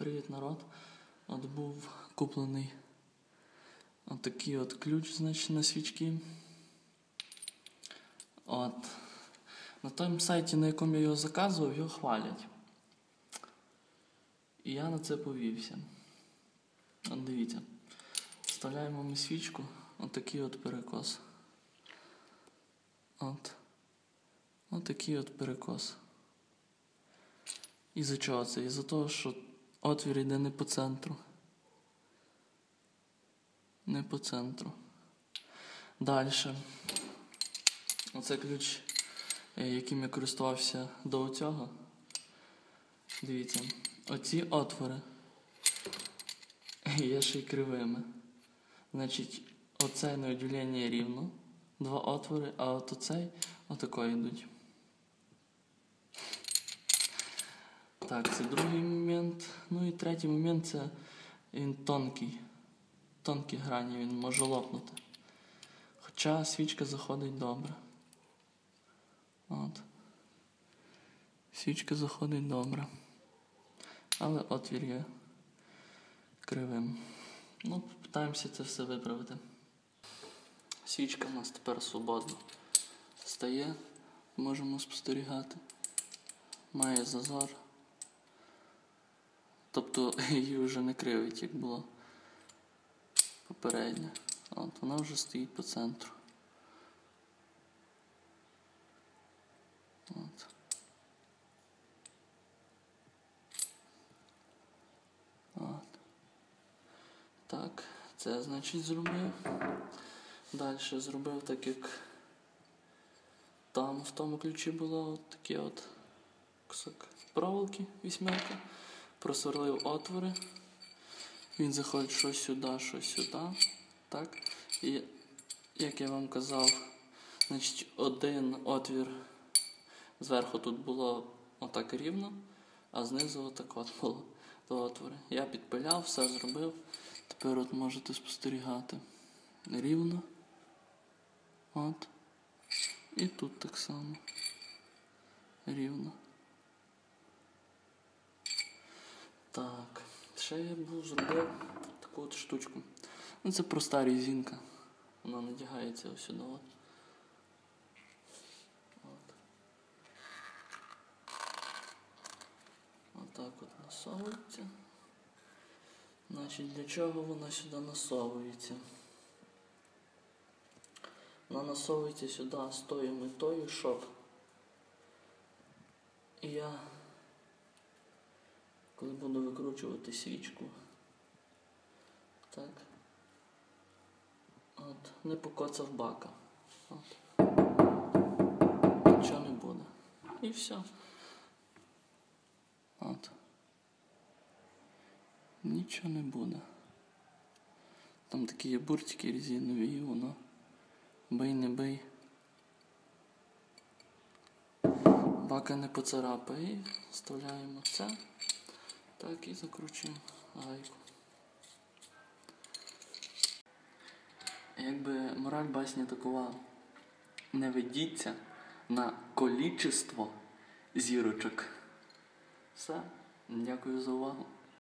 Привіт, народ. От був куплений отакий от ключ, значить, на свічки. От. На тому сайті, на якому я його заказував, його хвалять. І я на це повівся. От дивіться. Вставляємо ми свічку, отакий от перекос. От. Отакий от перекос. І за чого це? Із-за того, що отвір йде не по центру. Не по центру. Далі. Оце ключ, е, яким я користувався до цього. Дивіться, оці отвори є ще й кривими. Значить, оце на удивлення рівно. Два отвори, а от оцей отако йдуть. Так, це другий момент. Ну і третій момент це він тонкий. Тонкі грані, він може лопнути. Хоча свічка заходить добре. От. Свічка заходить добре. Але отвір є кривим. Ну, питаємося це все виправити. Свічка у нас тепер свободно стає, можемо спостерігати. Має зазор. Тобто її вже не кривить, як було попередньо. От вона вже стоїть по центру. От. От. Так, це значить зробив. Далі зробив так, як там в тому ключі було от таке от кусок проволоки вісьмерка. Просверлив отвори. Він заходить що сюди, що сюди. Так. І як я вам казав, значить один отвір зверху тут було отак рівно, а знизу отак от було до отвори. Я підпиляв, все зробив. Тепер от можете спостерігати рівно. От. І тут так само. Рівно. Так. Ще я був зробив таку от штучку. Ну це проста резинка. Вона надягається ось сюди. От. От. Отак от насовується. Значить, для чого вона сюди насовується? Вона насовується сюди з тою метою, щоб я, коли буду викручувати свічку, так, от, не покоцав бака. От. Нічого не буде. І все. От. Нічого не буде. Там такі є буртики резинові і воно. Бий не бий. Бака не поцарапає. Вставляємо це. Так і закручуємо гайку. Якби мораль басні такова. Не ведіться на количество зірочок. Все. Дякую за увагу.